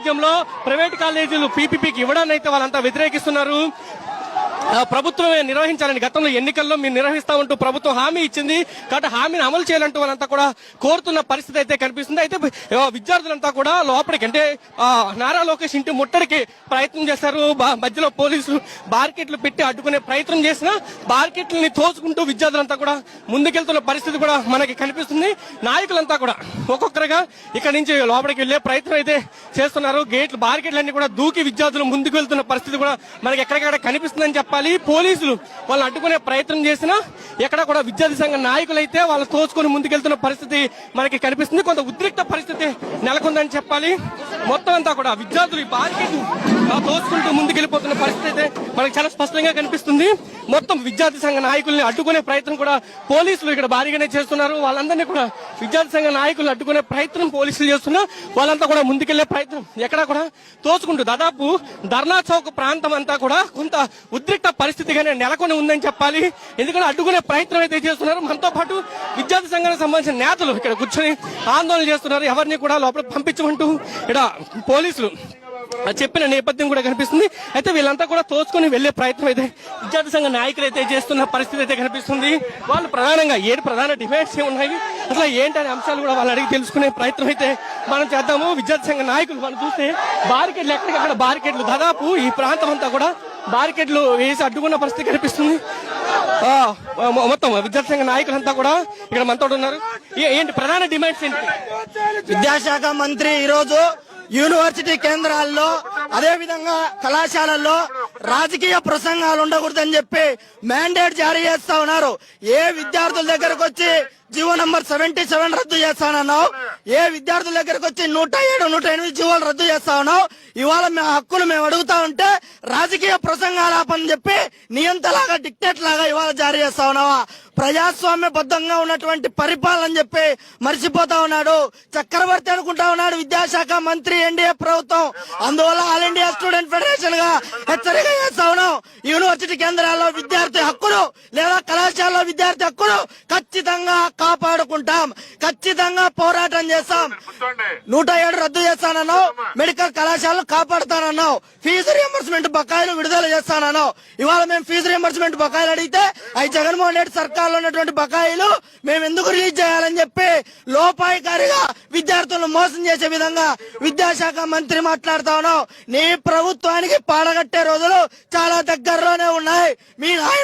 రాజ్యంలో ప్రైవేట్ కాలేజీలు పీపీపీకి ఇవ్వడాన్ని అయితే వాళ్ళంతా వ్యతిరేకిస్తున్నారు. ప్రభుత్వమే నిర్వహించాలని గతంలో ఎన్నికల్లో మీరు నిర్వహిస్తా ఉంటూ ప్రభుత్వం హామీ ఇచ్చింది. కాబట్టి హామీని అమలు చేయాలంటూ వాళ్ళంతా కూడా కోరుతున్న పరిస్థితి అయితే కనిపిస్తుంది. అయితే విద్యార్థులంతా కూడా లోపలికి అంటే నారా లోకేష్ ఇంటి ముట్టడికి ప్రయత్నం చేశారు. మధ్యలో పోలీసులు బార్కెట్లు పెట్టి అడ్డుకునే ప్రయత్నం చేసిన బార్కెట్లని తోచుకుంటూ విద్యార్థులంతా కూడా ముందుకెళ్తున్న పరిస్థితి కూడా మనకి కనిపిస్తుంది. నాయకులంతా కూడా ఒక్కొక్కరుగా ఇక్కడ నుంచి లోపలికి వెళ్ళే ప్రయత్నం అయితే చేస్తున్నారు. గేట్లు బార్కెట్లన్నీ కూడా దూకి విద్యార్థులు ముందుకు వెళ్తున్న పరిస్థితి కూడా మనకి ఎక్కడికక్కడ కనిపిస్తుందని చెప్పాలి. చెప్పాలి. పోలీసులు వాళ్ళు అడ్డుకునే ప్రయత్నం చేసినా ఎక్కడ కూడా విద్యార్థి సంఘ నాయకులైతే వాళ్ళు తోచుకొని ముందుకెళ్తున్న పరిస్థితి మనకి కనిపిస్తుంది. కొంత ఉద్రిక్త పరిస్థితి నెలకొందని చెప్పాలి. మొత్తం అంతా కూడా విద్యార్థులు ఈ బార్కెట్ తోచుకుంటూ ముందుకెళ్ళిపోతున్న పరిస్థితి అయితే మనకు చాలా స్పష్టంగా కనిపిస్తుంది. మొత్తం విద్యార్థి సంఘ నాయకుల్ని అడ్డుకునే ప్రయత్నం కూడా పోలీసులు ఇక్కడ భారీగానే చేస్తున్నారు. వాళ్ళందరినీ కూడా విద్యార్థి సంఘ నాయకులు అడ్డుకునే ప్రయత్నం పోలీసులు చేస్తున్నా. వాళ్ళంతా కూడా ముందుకెళ్ళే ప్రయత్నం ఎక్కడ కూడా తోచుకుంటూ దాదాపు ధర్నా చౌక్ ప్రాంతం అంతా కూడా కొంత ఉద్రిక్త పరిస్థితిగానే నెలకొని ఉందని చెప్పాలి. ఎందుకంటే అడ్డుకునే ప్రయత్నం అయితే చేస్తున్నారు. మనతో పాటు విద్యార్థి సంఘానికి సంబంధించిన నేతలు ఇక్కడ కూర్చొని ఆందోళన చేస్తున్నారు. ఎవరిని కూడా లోపల పంపించమంటూ ఇక్కడ పోలీసులు చెప్పిన నేపథ్యం కూడా కనిపిస్తుంది. అయితే వీళ్ళంతా కూడా తోచుకొని వెళ్ళే ప్రయత్నం అయితే విద్యార్థి సంఘ నాయకులు అయితే చేస్తున్న పరిస్థితి అయితే కనిపిస్తుంది. వాళ్ళు ప్రధానంగా ఏడు ప్రధాన డిమాండ్స్ ఉన్నాయి? అసలు ఏంటనే అంశాలు కూడా వాళ్ళు అడిగి తెలుసుకునే ప్రయత్నం అయితే మనం చేద్దాము. విద్యార్థి సంఘ నాయకులు వాళ్ళు చూస్తే బారికెట్లు ఎక్కడికక్కడ బారికెట్లు దాదాపు ఈ ప్రాంతం అంతా కూడా బారికెట్లు వేసి అడ్డుకున్న పరిస్థితి కనిపిస్తుంది. మొత్తం విద్యార్థి సంఘ నాయకులంతా కూడా ఇక్కడ మనతో ఉన్నారు. ఏంటి ప్రధాన డిమాండ్స్ ఏంటి? విద్యాశాఖ మంత్రి ఈరోజు యూనివర్సిటీ కేంద్రాల్లో అదే విధంగా కళాశాలల్లో రాజకీయ ప్రసంగాలు ఉండకూడదని చెప్పి మ్యాండేట్ జారీ చేస్తా ఉన్నారు. ఏ విద్యార్థుల దగ్గరకు వచ్చి జీవో నంబర్ సెవెంటీ సెవెన్ రద్దు చేస్తానన్నావు ఏ విద్యార్థుల దగ్గరకు వచ్చి నూట ఏడు నూట ఎనిమిది జీవోలు రద్దు చేస్తా ఉన్నావు? ఇవాళ మేము హక్కులు మేము అడుగుతా ఉంటే రాజకీయ ప్రసంగాలు ఆపని చెప్పి నియంతలాగా డిక్టేట్ లాగా ఇవాళ జారీ చేస్తా ఉన్నావా? ప్రజాస్వామ్య బద్ధంగా ఉన్నటువంటి పరిపాలన చెప్పి మర్చిపోతా ఉన్నాడు. చక్రవర్తి అనుకుంటా ఉన్నాడు విద్యాశాఖ మంత్రి ఎన్డీఏ ప్రభుత్వం. అందువల్ల ఆల్ ఇండియా స్టూడెంట్ ఫెడరేషన్గా హెచ్చరిక చేస్తా ఉన్నాం. యూనివర్సిటీ కేంద్రాల్లో విద్యార్థి హక్కులు లేదా కళాశాలలో విద్యార్థి హక్కులు ఖచ్చితంగా కాపాడుకుంటాం. ఖచ్చితంగా పోరాటం చేస్తాం. నూట ఏడు రద్దు చేస్తానన్నావు. మెడికల్ కళాశాలను కాపాడుతానన్నావు. ఫీజు రియంబర్స్మెంట్ బకాయిలు విడుదల చేస్తానన్నావు. ఇవాళ మేము ఫీజు రియంబర్స్మెంట్ బకాయిలు అడిగితే అవి జగన్మోహన్ రెడ్డి సర్కార్లో ఉన్నటువంటి బకాయిలు మేము ఎందుకు రిలీజ్ చేయాలని చెప్పి లోపాయికారిగా విద్యార్థులను మోసం చేసే విధంగా విద్యాశాఖ మంత్రి మాట్లాడుతా ఉన్నావు. నీ ప్రభుత్వానికి పాడగట్టే రోజులు చాలా దగ్గరలోనే ఉన్నాయి. మీ